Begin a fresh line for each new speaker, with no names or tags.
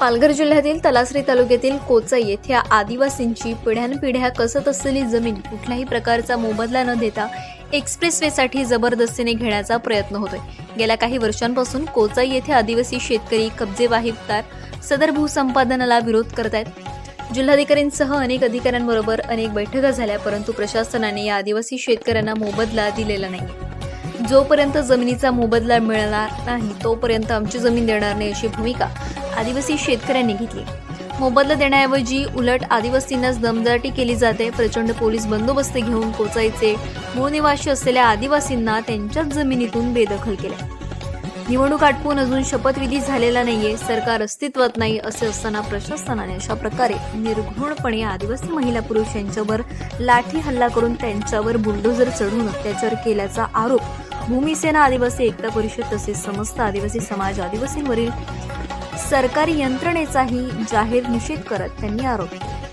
पालघर जिल्ह्यातील तलासरी तालुक्यातील कोचाई येथे आदिवासींची पिढ्यानपिढ्या कसत असलेली जमीन कुठल्याही प्रकारचा मोबदला न देता एक्सप्रेसवेसाठी जबरदस्तीने घेण्याचा प्रयत्न होतोय. गेल्या काही वर्षांपासून कोचाई येथे आदिवासी शेतकरी कब्जे सदर भूसंपादनाला विरोध करत आहेत जिल्हाधिकाऱ्यांसह अनेक अधिकाऱ्यांबरोबर अनेक बैठका झाल्या परंतु प्रशासनाने या आदिवासी शेतकऱ्यांना मोबदला दिलेला नाही जोपर्यंत जमिनीचा मोबदला मिळणार नाही तोपर्यंत आमची जमीन देणार नाही अशी भूमिका आदिवासी शेतकऱ्यांनी घेतली. मोबदला देण्याऐवजी उलट आदिवासींनाच दमदाटी केली जाते. प्रचंड पोलीस बंदोबस्त घेऊन पोचायचे. मूळ निवासी असलेल्या आदिवासींना त्यांच्याच जमिनीतून बेदखल केले. निवडणूक आटपून अजून शपथविधी झालेला नाहीये. सरकार अस्तित्वात नाही असे असताना प्रशासनाने अशा प्रकारे निर्घृणपणे आदिवासी महिला पुरुष यांच्यावर लाठी हल्ला करून त्यांच्यावर बुलडोजर चढून अत्याचार केल्याचा आरोप भूमिसेना आदिवासी एकता परिषद तसेच समस्त आदिवासी समाज आदिवासींवरील सरकारी यंत्रणेचाही जाहीर निषेध करत त्यांनी आरोप केला.